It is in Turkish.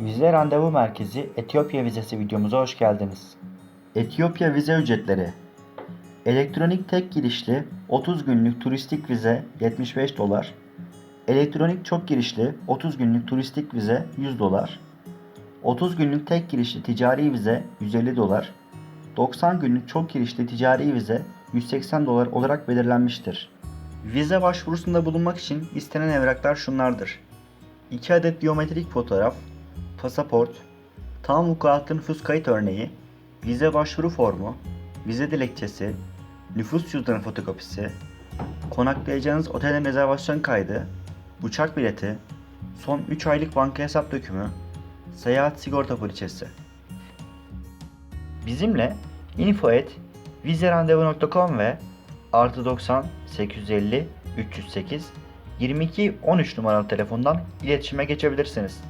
Vize Randevu Merkezi Etiyopya Vizesi videomuza hoş geldiniz. Etiyopya vize ücretleri Elektronik tek girişli 30 günlük turistik vize 75 dolar. Elektronik çok girişli 30 günlük turistik vize 100 dolar. 30 günlük tek girişli ticari vize 150 dolar. 90 günlük çok girişli ticari vize 180 dolar olarak belirlenmiştir. Vize başvurusunda bulunmak için istenen evraklar şunlardır. 2 adet biyometrik fotoğraf, pasaport, tam vukuatlı nüfus kayıt örneği, vize başvuru formu, vize dilekçesi, nüfus cüzdanı fotokopisi, konaklayacağınız otelin rezervasyon kaydı, uçak bileti, son 3 aylık banka hesap dökümü, seyahat sigorta poliçesi. Bizimle info@vizerandevu.com ve artı 90 850 308 22 13 numaralı telefondan iletişime geçebilirsiniz.